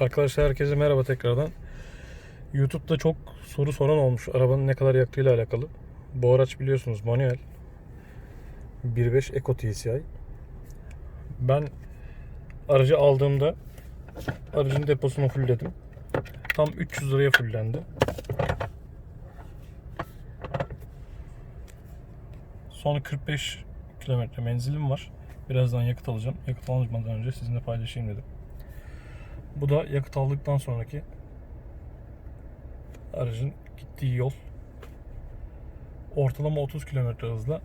Arkadaşlar herkese merhaba tekrardan. YouTube'da çok soru soran olmuş arabanın ne kadar yaktığıyla alakalı. Bu araç biliyorsunuz manuel. 1.5 Eco TCI. Ben aracı aldığımda aracın deposunu fullledim. Tam 300 liraya fullendi. Sonra 45 kilometre menzilim var. Birazdan yakıt alacağım. Yakıt almadan önce sizinle paylaşayım dedim. Bu da yakıt aldıktan sonraki aracın gittiği yol. Ortalama 30 km hızla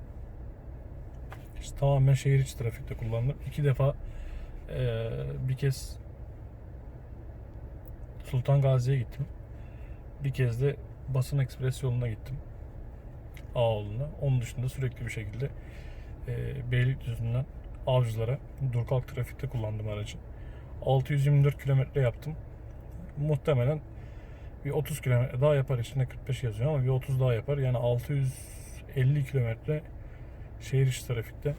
işte tamamen şehir içi trafikte kullandım. İki defa eee, bir kez Sultan Gazi'ye gittim. Bir kez de Basın Ekspres yoluna gittim. Ağoğlu'na. Onun dışında sürekli bir şekilde eee Beylikdüzü'nden Avcılar'a dur kalk trafikte kullandım aracı. 624 kilometre yaptım. Muhtemelen bir 30 kilometre daha yapar. İçinde 45 yazıyor ama bir 30 daha yapar. Yani 650 kilometre şehir içi trafikte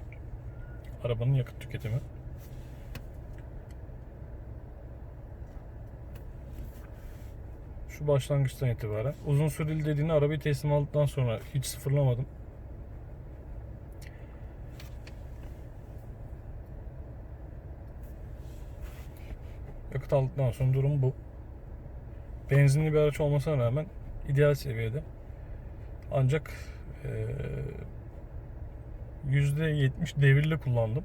arabanın yakıt tüketimi. Şu başlangıçtan itibaren. Uzun süreli dediğini arabayı teslim aldıktan sonra hiç sıfırlamadım. Yakıt aldıktan sonra durum bu. Benzinli bir araç olmasına rağmen ideal seviyede. Ancak eee, %70 devirli kullandım.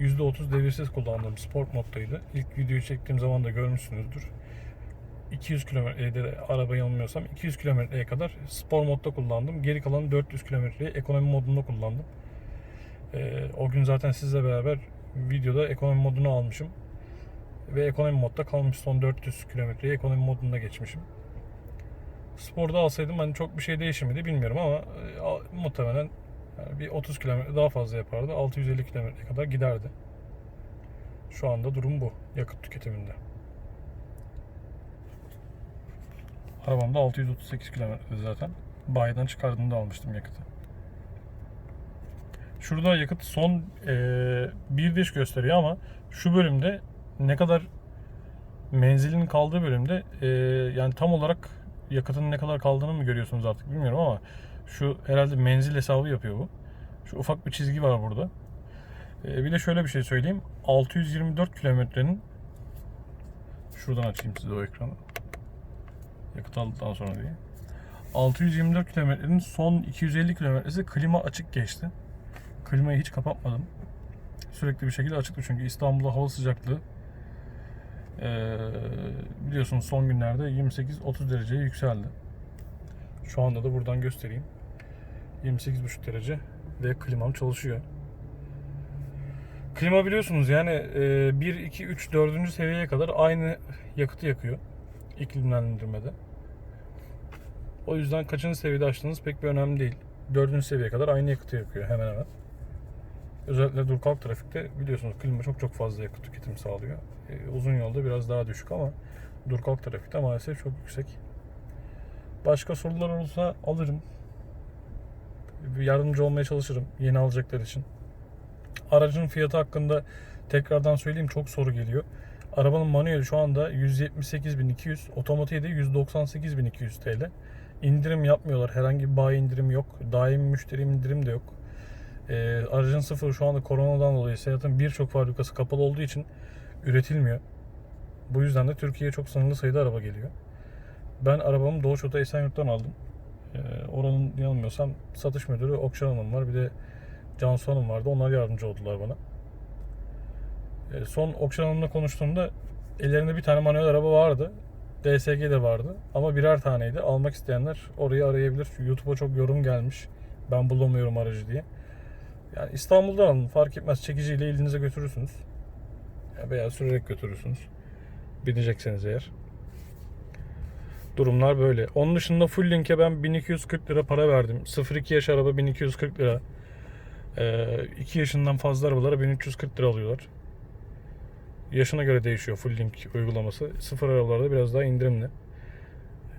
%30 devirsiz kullandım. Sport moddaydı. İlk videoyu çektiğim zaman da görmüşsünüzdür. 200 kilometrede de araba yanılmıyorsam 200 kilometreye kadar spor modda kullandım. Geri kalan 400 kilometreyi ekonomi modunda kullandım. Eee, o gün zaten sizle beraber videoda ekonomi modunu almışım ve ekonomi modda kalmış son 400 kilometreyi ekonomi modunda geçmişim. Sporda alsaydım hani çok bir şey değişir miydi bilmiyorum ama e, muhtemelen yani bir 30 kilometre daha fazla yapardı. 650 kilometreye kadar giderdi. Şu anda durum bu yakıt tüketiminde. Arabamda 638 kilometre zaten. Bayiden çıkardığımda almıştım yakıtı. Şurada yakıt son e, bir diş gösteriyor ama şu bölümde ne kadar menzilin kaldığı bölümde e, yani tam olarak yakıtın ne kadar kaldığını mı görüyorsunuz artık bilmiyorum ama şu herhalde menzil hesabı yapıyor bu. Şu ufak bir çizgi var burada. E, bir de şöyle bir şey söyleyeyim. 624 kilometrenin şuradan açayım size o ekranı. Yakıt aldıktan sonra diye. 624 kilometrenin son 250 kilometresi klima açık geçti. Klimayı hiç kapatmadım. Sürekli bir şekilde açıktı çünkü İstanbul'da hava sıcaklığı ee, biliyorsunuz son günlerde 28-30 dereceye yükseldi. Şu anda da buradan göstereyim. 28,5 derece ve klimam çalışıyor. Klima biliyorsunuz yani e, 1, 2, 3, 4. seviyeye kadar aynı yakıtı yakıyor iklimlendirmede. O yüzden kaçıncı seviyede açtığınız pek bir önemli değil. 4. seviyeye kadar aynı yakıtı yakıyor hemen hemen. Özellikle dur kalk trafikte biliyorsunuz klima çok çok fazla yakıt tüketimi sağlıyor. Ee, uzun yolda biraz daha düşük ama dur kalk trafikte maalesef çok yüksek. Başka sorular olursa alırım. Yardımcı olmaya çalışırım yeni alacaklar için. Aracın fiyatı hakkında tekrardan söyleyeyim çok soru geliyor. Arabanın manueli şu anda 178.200, otomatiği de 198.200 TL. İndirim yapmıyorlar. Herhangi bir bayi indirim yok. Daimi müşteri indirim de yok. Ee, aracın sıfırı şu anda koronadan dolayı Seat'ın birçok fabrikası kapalı olduğu için üretilmiyor. Bu yüzden de Türkiye'ye çok sınırlı sayıda araba geliyor. Ben arabamı Doğuş Oto Esenyurt'tan aldım. Ee, oranın yanılmıyorsam satış müdürü Okşan Hanım var. Bir de Cansu Hanım vardı. Onlar yardımcı oldular bana. Ee, son Okşan Hanım'la konuştuğumda ellerinde bir tane manuel araba vardı. DSG de vardı. Ama birer taneydi. Almak isteyenler orayı arayabilir. YouTube'a çok yorum gelmiş. Ben bulamıyorum aracı diye. Yani İstanbul'dan alın fark etmez çekiciyle elinize götürürsünüz. Ya Veya sürerek götürürsünüz. Binecekseniz eğer. Durumlar böyle. Onun dışında full link'e ben 1240 lira para verdim. 0-2 yaş araba 1240 lira. 2 yaşından fazla arabalara 1340 lira alıyorlar. Yaşına göre değişiyor full link uygulaması. Sıfır arabalarda biraz daha indirimli.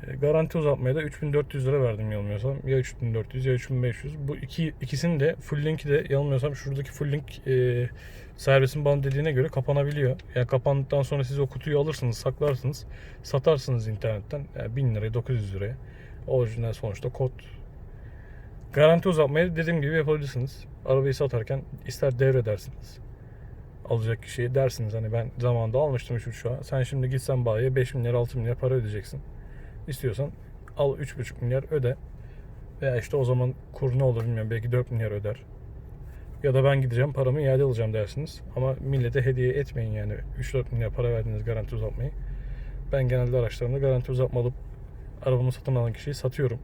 E, Garanti uzatmaya da 3400 lira verdim yanılmıyorsam. Ya 3400 ya 3500. Bu iki, ikisinin de full linki de yanılmıyorsam şuradaki full link e, servisin bana dediğine göre kapanabiliyor. Yani kapandıktan sonra siz o kutuyu alırsınız, saklarsınız, satarsınız internetten. Yani 1000 liraya 900 liraya. Orijinal sonuçta kod. Garanti uzatmayı dediğim gibi yapabilirsiniz. Arabayı satarken ister devredersiniz. Alacak kişiye dersiniz hani ben zamanında almıştım 3.5'a. Sen şimdi gitsen bayiye 5 milyar 6 milyar para ödeyeceksin. İstiyorsan al 3,5 milyar öde. Veya işte o zaman kur ne olur bilmiyorum belki 4 milyar öder. Ya da ben gideceğim paramı iade alacağım dersiniz. Ama millete hediye etmeyin yani 3-4 milyar para verdiğiniz garanti uzatmayı. Ben genelde araçlarımda garanti uzatma alıp arabamı satın alan kişiyi satıyorum.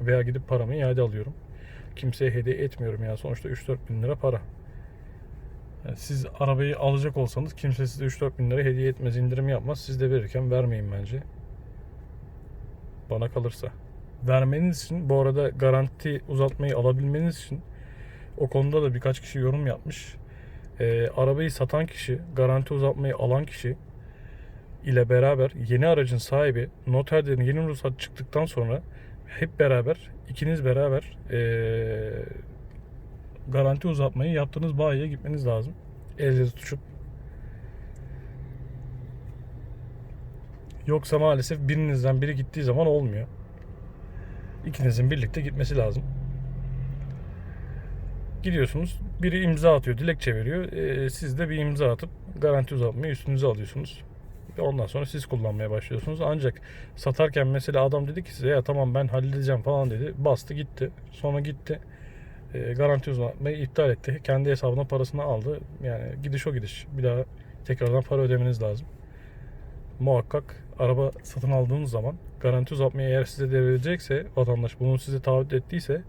Veya gidip paramı iade alıyorum. Kimseye hediye etmiyorum yani sonuçta 3-4 bin lira para. Yani siz arabayı alacak olsanız kimse size 3-4 bin lira hediye etmez, indirim yapmaz. Siz de verirken vermeyin bence. Bana kalırsa. Vermeniz için bu arada garanti uzatmayı alabilmeniz için o konuda da birkaç kişi yorum yapmış. Ee, arabayı satan kişi, garanti uzatmayı alan kişi ile beraber yeni aracın sahibi noterden yeni ruhsat çıktıktan sonra hep beraber ikiniz beraber ee, garanti uzatmayı yaptığınız bayiye gitmeniz lazım. Elde tutuşup. Yoksa maalesef birinizden biri gittiği zaman olmuyor. İkinizin birlikte gitmesi lazım. Gidiyorsunuz. Biri imza atıyor, dilekçe veriyor. Ee, siz de bir imza atıp garanti uzatmayı üstünüze alıyorsunuz. Ondan sonra siz kullanmaya başlıyorsunuz. Ancak satarken mesela adam dedi ki size ya tamam ben halledeceğim falan dedi. Bastı gitti. Sonra gitti. E, garanti uzatmayı iptal etti. Kendi hesabına parasını aldı. Yani gidiş o gidiş. Bir daha tekrardan para ödemeniz lazım. Muhakkak araba satın aldığınız zaman garanti uzatmayı eğer size devredecekse vatandaş bunu size taahhüt ettiyse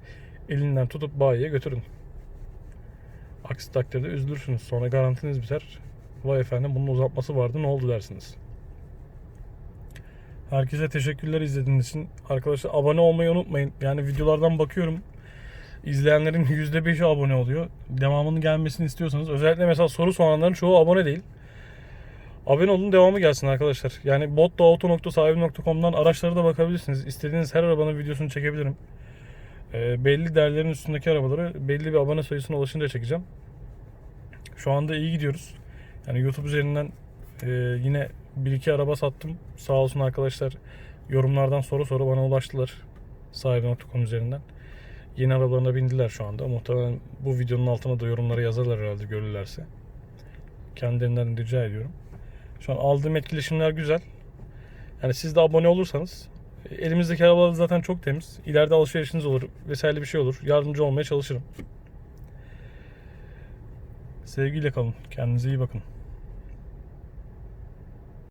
elinden tutup bayiye götürün. Aksi takdirde üzülürsünüz. Sonra garantiniz biter. Vay efendim bunun uzatması vardı ne oldu dersiniz. Herkese teşekkürler izlediğiniz için. Arkadaşlar abone olmayı unutmayın. Yani videolardan bakıyorum. İzleyenlerin %5'i abone oluyor. Devamının gelmesini istiyorsanız özellikle mesela soru soranların çoğu abone değil. Abone olun devamı gelsin arkadaşlar. Yani botdoauto.sahibi.com'dan araçlara da bakabilirsiniz. İstediğiniz her arabanın videosunu çekebilirim. Ee, belli değerlerin üstündeki arabaları belli bir abone sayısına ulaşınca çekeceğim. Şu anda iyi gidiyoruz. Yani YouTube üzerinden e, yine bir iki araba sattım. Sağ olsun arkadaşlar yorumlardan soru soru bana ulaştılar. Sahibi.com üzerinden. Yeni arabalarına bindiler şu anda. Muhtemelen bu videonun altına da yorumları yazarlar herhalde görürlerse. Kendilerinden rica ediyorum. Şu an aldığım etkileşimler güzel. Yani siz de abone olursanız elimizdeki arabalar zaten çok temiz. İleride alışverişiniz olur vesaire bir şey olur. Yardımcı olmaya çalışırım. Sevgiyle kalın. Kendinize iyi bakın.